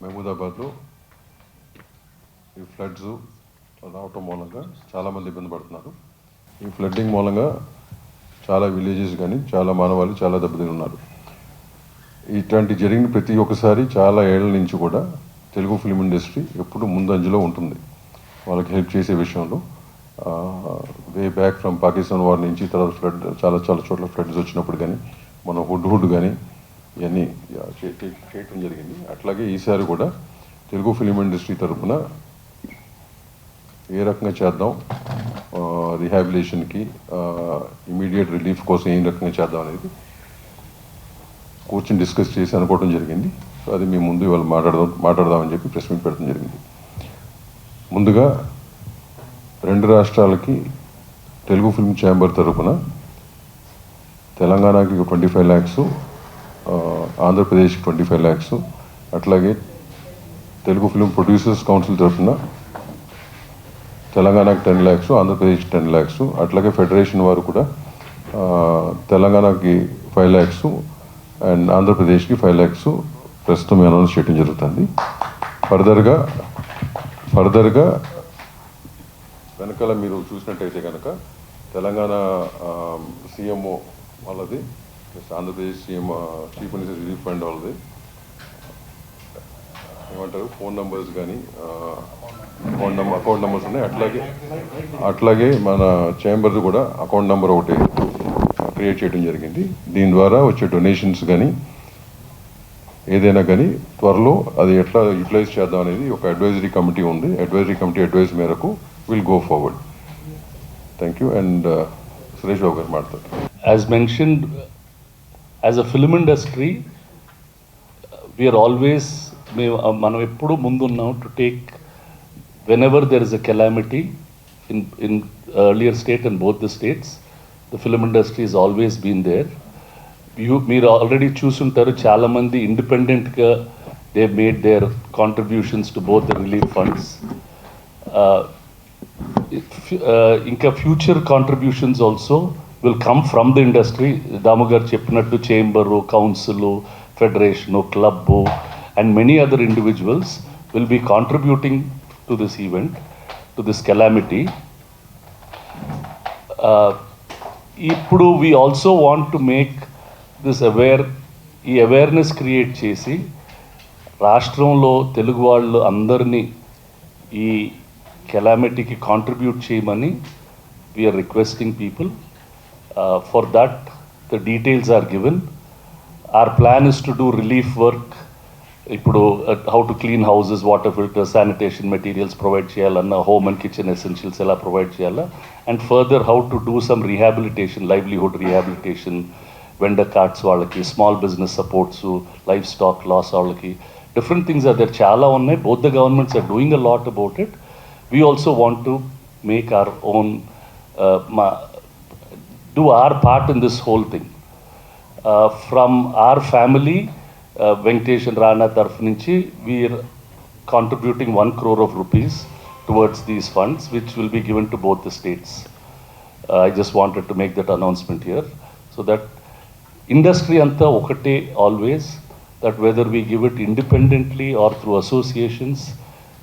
మహమూదాబాద్లో ఈ ఫ్లడ్స్ రావటం మూలంగా చాలామంది ఇబ్బంది పడుతున్నారు. ఈ ఫ్లడ్డింగ్ మూలంగా చాలా విలేజెస్ కానీ చాలా మానవాళ్ళు చాలా దెబ్బతిని ఉన్నారు ఇట్లాంటి జరిగిన ప్రతి ఒక్కసారి చాలా ఏళ్ళ నుంచి కూడా తెలుగు ఫిలిం ఇండస్ట్రీ ఎప్పుడు ముందంజలో ఉంటుంది. వాళ్ళకి హెల్ప్ చేసే విషయంలో వే బ్యాక్ ఫ్రమ్ పాకిస్తాన్ వారి నుంచి తర్వాత ఫ్లడ్ చాలా చాలా చోట్ల ఫ్లడ్స్ వచ్చినప్పుడు కానీ మన హుడ్ హుడ్ కానీ ఇవన్నీ చేయటం జరిగింది. అట్లాగే ఈసారి కూడా తెలుగు ఫిలిం ఇండస్ట్రీ తరపున ఏ రకంగా చేద్దాం రిహాబిలేషన్కి ఇమీడియట్ రిలీఫ్ కోసం ఏ రకంగా చేద్దాం అనేది కూర్చొని డిస్కస్ చేసి అనుకోవడం జరిగింది. సో అది మీ ముందు ఇవాళ మాట్లాడదాం మాట్లాడదామని చెప్పి ప్రెస్ మీట్ పెట్టడం జరిగింది. ముందుగా రెండు రాష్ట్రాలకి తెలుగు ఫిల్మ్ ఛాంబర్ తరపున తెలంగాణకి ట్వంటీ ఫైవ్ ల్యాక్స్ ఆంధ్రప్రదేశ్కి ట్వంటీ ఫైవ్ ల్యాక్స్. అట్లాగే తెలుగు ఫిల్మ్ ప్రొడ్యూసర్స్ కౌన్సిల్ తరఫున తెలంగాణకి టెన్ ల్యాక్స్ ఆంధ్రప్రదేశ్ టెన్ ల్యాక్స్. అట్లాగే ఫెడరేషన్ వారు కూడా తెలంగాణకి ఫైవ్ ల్యాక్స్ అండ్ ఆంధ్రప్రదేశ్కి ఫైవ్ ల్యాక్స్ ప్రస్తుతం అనౌన్స్ చేయడం జరుగుతుంది. ఫర్దర్గా ఫర్దర్గా వెనకాల మీరు చూసినట్టయితే కనుక తెలంగాణ సీఎంఓ వాళ్ళది plus Andhra Pradesh CM chief minister relief fund వాళ్ళది. ఏమంటారు? ఫోన్ నంబర్స్ కానీ అకౌంట్ నెంబర్ అకౌంట్ నెంబర్స్ ఉన్నాయి. అట్లాగే అట్లాగే మన చేంబర్ది కూడా అకౌంట్ నెంబర్ ఒకటి క్రియేట్ చేయడం జరిగింది. దీని ద్వారా వచ్చే డొనేషన్స్ కానీ ఏదైనా కానీ త్వరలో అది ఎట్లా యూటిలైజ్ చేద్దాం అనేది ఒక అడ్వైజరీ కమిటీ ఉంది. అడ్వైజరీ కమిటీ అడ్వైజ్ మేరకు will go forward. Thank you and Suresh Babu గారు మాట్లాడతారు. As mentioned, as a film industry, we are always, మేము మనం ఎప్పుడు ముందున్నాం to take whenever there is a calamity in in earlier state and both the states the film industry is always been there you మీరు already చూసుంటారు చాలామంది ఇండిపెండెంట్గా they made their contributions to both the relief funds ఇంకా future contributions also will come from the industry Damu గారు చెప్పినట్టు chamber council federation club and many other individuals will be contributing to this event to this calamity ఇప్పుడు we also want to make this aware ఈ awareness create చేసి రాష్ట్రంలో తెలుగు వాళ్ళు అందరినీ ఈ కెలామిటీకి కాంట్రిబ్యూట్ చేయమని we are requesting people for that the details are given our plan is to do relief work ఇప్పుడు how to clean houses water filter sanitation materials provide చేయాలన్న హోమ్ అండ్ కిచెన్ ఎసెన్షియల్స్ ఎలా provide చేయాలా and further how to do some rehabilitation livelihood rehabilitation vendor cards వాళ్ళకి small business supports livestock loss వాళ్ళకి different things are there చాలా ఉన్నాయి both the governments are doing a lot about it we also want to make our own మా do our part in this whole thing. Uh, from our family, uh, Venkatesh and Rana taraf we are contributing one crore of rupees towards these funds, which will be given to both the states. Uh, I just wanted to make that announcement here, so that industry anta okate always, that whether we give it independently or through associations,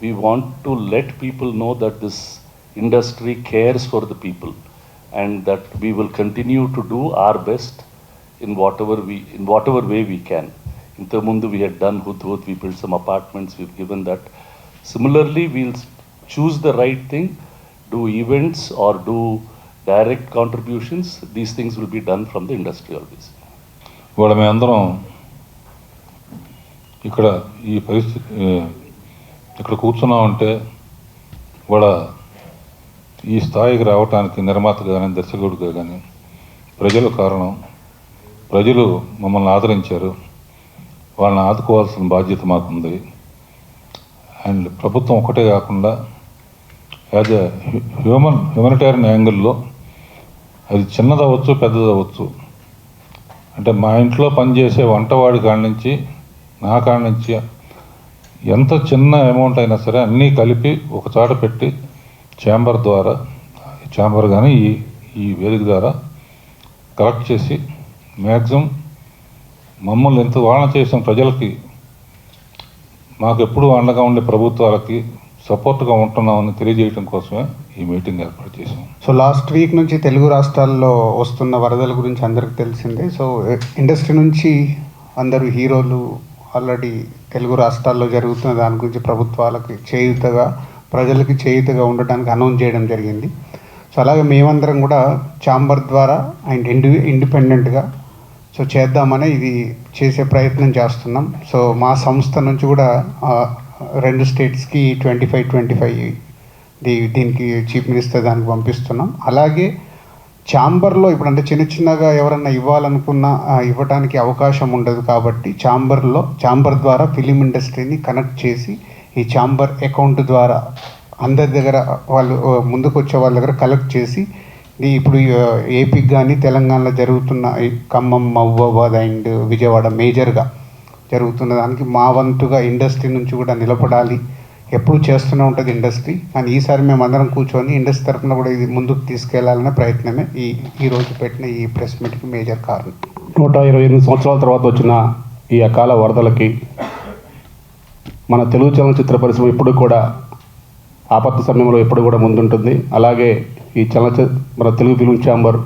we want to let people know that this industry cares for the people and that we will continue to do our best in whatever we in whatever way we can. In Tamundu we had done Hudhud, we built some apartments, we've given that. Similarly, we'll choose the right thing, do events or do direct contributions. These things will be done from the industry always. ఇవాళ మేమందరం ఇక్కడ ఈ పరిస్థితి ఇక్కడ కూర్చున్నామంటే ఇవాళ ఈ స్థాయికి రావటానికి నిర్మాతగా కానీ దర్శకుడిగా కానీ ప్రజలు కారణం. ప్రజలు మమ్మల్ని ఆదరించారు. వాళ్ళని ఆదుకోవాల్సిన బాధ్యత మాకుంది. అండ్ ప్రభుత్వం ఒకటే కాకుండా యాజ్ ఎ హ్యూమన్ హ్యూమనిటేరియన్ యాంగిల్లో అది చిన్నదవచ్చు పెద్దదవచ్చు అంటే మా ఇంట్లో పనిచేసే వంటవాడి కాడి నుంచి నా కాడి నుంచి ఎంత చిన్న అమౌంట్ అయినా సరే అన్నీ కలిపి ఒక చోట పెట్టి ఛాంబర్ ద్వారా ఛాంబర్ కానీ ఈ ఈ వేదిక ద్వారా కలెక్ట్ చేసి మ్యాక్సిమం మమ్మల్ని ఎంత వాన చేసిన ప్రజలకి మాకు ఎప్పుడూ అండగా ఉండే ప్రభుత్వాలకి సపోర్ట్గా ఉంటున్నామని తెలియజేయడం కోసమే ఈ మీటింగ్ ఏర్పాటు చేసాం సో లాస్ట్ వీక్ నుంచి తెలుగు రాష్ట్రాల్లో వస్తున్న వరదల గురించి అందరికి తెలిసిందే. సో ఇండస్ట్రీ నుంచి అందరూ హీరోలు ఆల్రెడీ తెలుగు రాష్ట్రాల్లో జరుగుతున్న దాని గురించి ప్రభుత్వాలకి చేయుతగా ప్రజలకి చేయుతగా ఉండటానికి అనౌన్స్ చేయడం జరిగింది. సో అలాగే మేమందరం కూడా ఛాంబర్ ద్వారా అండ్ ఇండి ఇండిపెండెంట్గా సో చేద్దామని ఇది చేసే ప్రయత్నం చేస్తున్నాం. సో మా సంస్థ నుంచి కూడా రెండు స్టేట్స్కి ట్వంటీ ఫైవ్ ట్వంటీ ఫైవ్ దీ దీనికి చీఫ్ మినిస్టర్ దానికి పంపిస్తున్నాం. అలాగే ఛాంబర్లో ఇప్పుడు అంటే చిన్న చిన్నగా ఎవరన్నా ఇవ్వాలనుకున్నా ఇవ్వటానికి ఇవ్వడానికి అవకాశం ఉండదు కాబట్టి ఛాంబర్లో ఛాంబర్ ద్వారా ఫిలిం ఇండస్ట్రీని కనెక్ట్ చేసి ఈ ఛాంబర్ అకౌంట్ ద్వారా అందరి దగ్గర వాళ్ళు ముందుకు వచ్చే వాళ్ళ దగ్గర కలెక్ట్ చేసి ఇప్పుడు ఏపీకి కానీ తెలంగాణలో జరుగుతున్న ఈ ఖమ్మం మహబూబాబాద్ అండ్ విజయవాడ మేజర్గా జరుగుతున్న దానికి మా వంతుగా ఇండస్ట్రీ నుంచి కూడా నిలబడాలి. ఎప్పుడు చేస్తూనే ఉంటుంది ఇండస్ట్రీ. కానీ ఈసారి మేము అందరం కూర్చొని ఇండస్ట్రీ తరఫున కూడా ఇది ముందుకు తీసుకెళ్ళాలనే ప్రయత్నమే ఈ ఈ రోజు పెట్టిన ఈ ప్రెస్ మీట్కి మేజర్ కారణం. నూట ఇరవై ఎనిమిది సంవత్సరాల తర్వాత వచ్చిన ఈ అకాల వరదలకి మన తెలుగు చలనచిత్ర పరిశ్రమ ఎప్పుడు కూడా ఆపత్తి సమయంలో ఎప్పుడు కూడా ముందుంటుంది. అలాగే ఈ చలనచిత్ర మన తెలుగు ఫిల్మ్ ఛాంబర్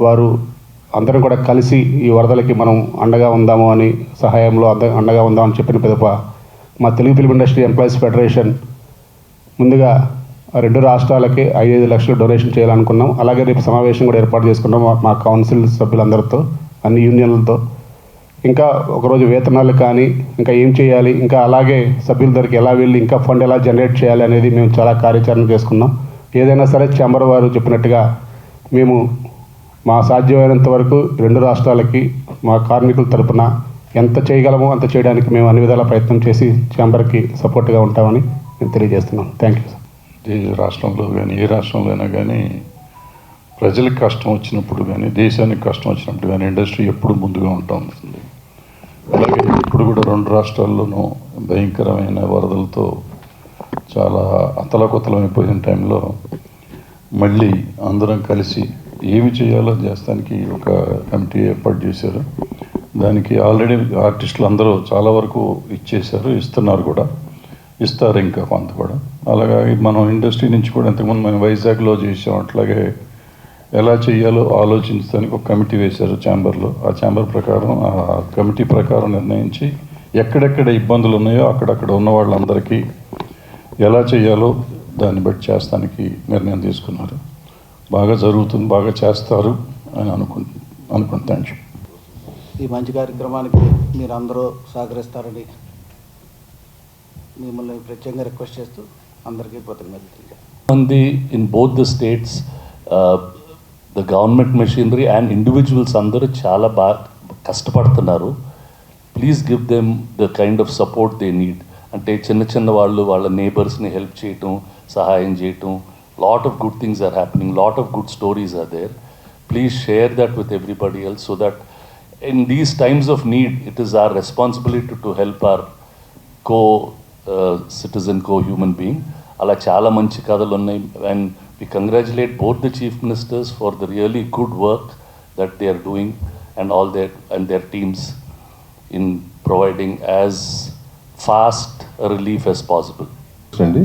వారు అందరం కూడా కలిసి ఈ వరదలకి మనం అండగా ఉందాము అని సహాయంలో అంద అండగా ఉందామని చెప్పిన పిదప మా Telugu film industry employees federation ముందుగా ఆ రెండు రాష్ట్రాలకి ఐదు లక్షలు డొనేషన్ చేయాలనుకున్నాం. అలాగే రేపు సమావేశం కూడా ఏర్పాటు చేసుకున్నాం మా కౌన్సిల్ సభ్యులందరితో అన్ని యూనియన్లతో. ఇంకా ఒకరోజు వేతనాలు కానీ ఇంకా ఏం చేయాలి ఇంకా అలాగే సభ్యుల దగ్గరికి ఎలా వెళ్ళి ఇంకా ఫండ్ ఎలా జనరేట్ చేయాలి అనేది మేము చాలా కార్యాచరణ చేసుకున్నాం. ఏదైనా సరే చాంబర్ వారు చెప్పినట్టుగా మేము మా సాధ్యమైనంత వరకు రెండు రాష్ట్రాలకి మా కార్మికుల తరపున ఎంత చేయగలమో అంత చేయడానికి మేము అన్ని విధాల ప్రయత్నం చేసి ఛాంబర్కి సపోర్ట్గా ఉంటామని మేము తెలియజేస్తున్నాం. థ్యాంక్ యూ సార్ ఏ రాష్ట్రంలో కానీ ఏ రాష్ట్రంలో అయినా కానీ ప్రజలకు కష్టం వచ్చినప్పుడు కానీ దేశానికి కష్టం వచ్చినప్పుడు కానీ ఇండస్ట్రీ ఎప్పుడు ముందుగా ఉంటా ఉంటుంది. అలాగే ఇప్పుడు కూడా రెండు రాష్ట్రాల్లోనూ భయంకరమైన వరదలతో చాలా అతలకొతలమైపోయిన టైంలో మళ్ళీ అందరం కలిసి ఏమి చేయాలో చేస్తానికి ఒక కమిటీ ఏర్పాటు చేశారు. దానికి ఆల్రెడీ ఆర్టిస్టులు అందరూ చాలా వరకు ఇచ్చేశారు ఇస్తున్నారు కూడా. ఇస్తారు ఇంకా కొంత కూడా. అలాగే మనం ఇండస్ట్రీ నుంచి కూడా ఇంతకుముందు మనం వైజాగ్లో చేసాం అట్లాగే ఎలా చేయాలో ఆలోచించడానికి ఒక కమిటీ వేశారు ఛాంబర్లో. ఆ ఛాంబర్ ప్రకారం ఆ కమిటీ ప్రకారం నిర్ణయించి ఎక్కడెక్కడ ఇబ్బందులు ఉన్నాయో అక్కడక్కడ ఉన్న వాళ్ళందరికీ ఎలా చేయాలో దాన్ని బట్టి చేస్తానికి నిర్ణయం తీసుకున్నారు. బాగా జరుగుతుంది బాగా చేస్తారు అని అనుకు అనుకుంటాను ఈ మంచి కార్యక్రమానికి మీరు అందరూ సహకరిస్తారని మిమ్మల్ని ప్రత్యేకంగా రిక్వెస్ట్ చేస్తూ అందరికీ కృతజ్ఞతలు. మంది in both the states the government machinery and individuals అందరూ చాలా బాగా కష్టపడుతున్నారు. Please give them the kind of support they need అంటే చిన్న చిన్న వాళ్ళు వాళ్ళ నేబర్స్ని హెల్ప్ చేయటం సహాయం చేయటం lot of good things are happening lot of good stories are there please share that with everybody else so that in these times of need it is our responsibility to help our co citizen co human being అలా చాలా మంచి కథలు ఉన్నాయి. And we congratulate both the chief ministers for the really good work that they are doing and all their and their teams in providing as fast relief as possible అండి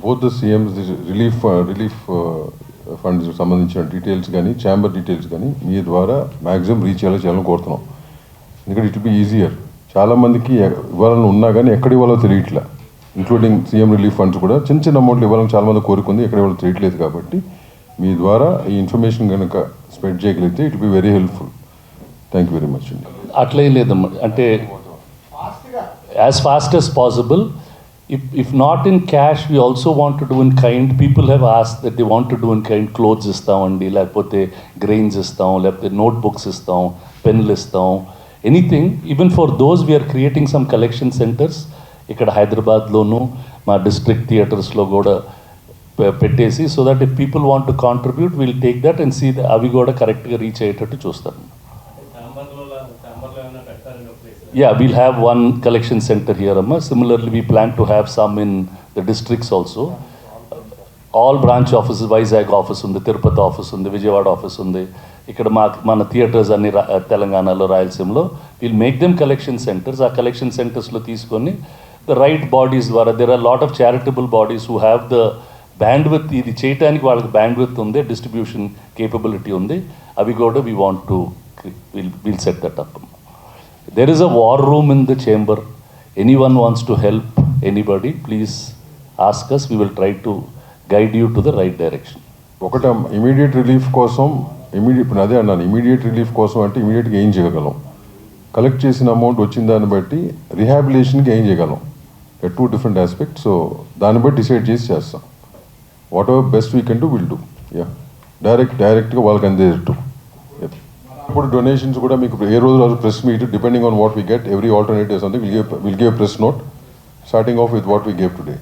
both the CMs relief relief funds సంబంధించిన details కానీ chamber details కానీ మీ ద్వారా maximum reach అయ్యేలా చేయాలని కోరుతున్నాం. ఎందుకంటే ఇట్ బి ఈజియర్ చాలా మందికి ఎ- ఇవ్వాలని ఉన్నా కానీ ఎక్కడ ఇవ్వాలో తెలియట్లే. ఇంక్లూడింగ్ సీఎం రిలీఫ్ ఫండ్స్ కూడా చిన్న చిన్న అమౌంట్లు ఇవ్వాలని చాలామంది కోరుకుంది. ఎక్కడ ఇవ్వడం తెలియట్లేదు కాబట్టి మీ ద్వారా ఈ ఇన్ఫర్మేషన్ కనుక స్ప్రెడ్ చేయగలిగితే it be very helpful thank you very much అండి అట్లే లేదమ్మా. అంటే as fast as possible if if not in cash we also want to do in kind people have as that they want to do in kind clothes ఇస్తామండి లేకపోతే grains ఇస్తాం లేకపోతే note books ఇస్తాం పెన్లు ఇస్తాం anything even for those we are creating some collection centres ఇక్కడ హైదరాబాద్లోను మా డిస్ట్రిక్ట్ థియేటర్స్లో కూడా పెట్టేసి so that if people want to contribute will take that and see అవి కూడా కరెక్ట్గా రీచ్ అయ్యేటట్టు చూస్తాను yeah will have one collection centre here అమ్మ. Similarly we plan to have some in the districts also all branch office Vizag office ఉంది Tirupati office ఉంది Vijayawada office ఉంది. ఇక్కడ మా మన థియేటర్స్ అన్ని తెలంగాణలో రాయలసీమలో. Will make them collection centres ఆ కలెక్షన్ సెంటర్స్లో తీసుకొని ద రైట్ బాడీస్ ద్వారా there are lot of charitable bodies who have the bandwidth ఇది చేయడానికి వాళ్ళకి బ్యాండ్విత్ ఉంది డిస్ట్రిబ్యూషన్ కేపబిలిటీ ఉంది. అవి కూడా we want to will will set that up there is a war room in the chamber. Anyone wants to help anybody, please ask us. We will try to guide you to the right direction ఒకట immediate relief కోసం immediate ఇప్పుడు అదే అన్నాను immediate relief కోసం అంటే ఇమీడియట్గా ఏం చేయగలం? కలెక్ట్ చేసిన అమౌంట్ వచ్చిన దాన్ని బట్టి రిహాబిలేషన్కి ఏం చేయగలం? టూ డిఫరెంట్ ఆస్పెక్ట్ సో దాన్ని బట్టి డిసైడ్ చేసి చేస్తాం. Whatever best we can do will do yeah direct డైరెక్ట్గా వాళ్ళకి అందేటట్టు. ఇప్పుడు డొనేషన్స్ కూడా మీకు ఏ రోజు రోజు press meet depending on what we get every alternative something will give will give press note starting off with what we gave today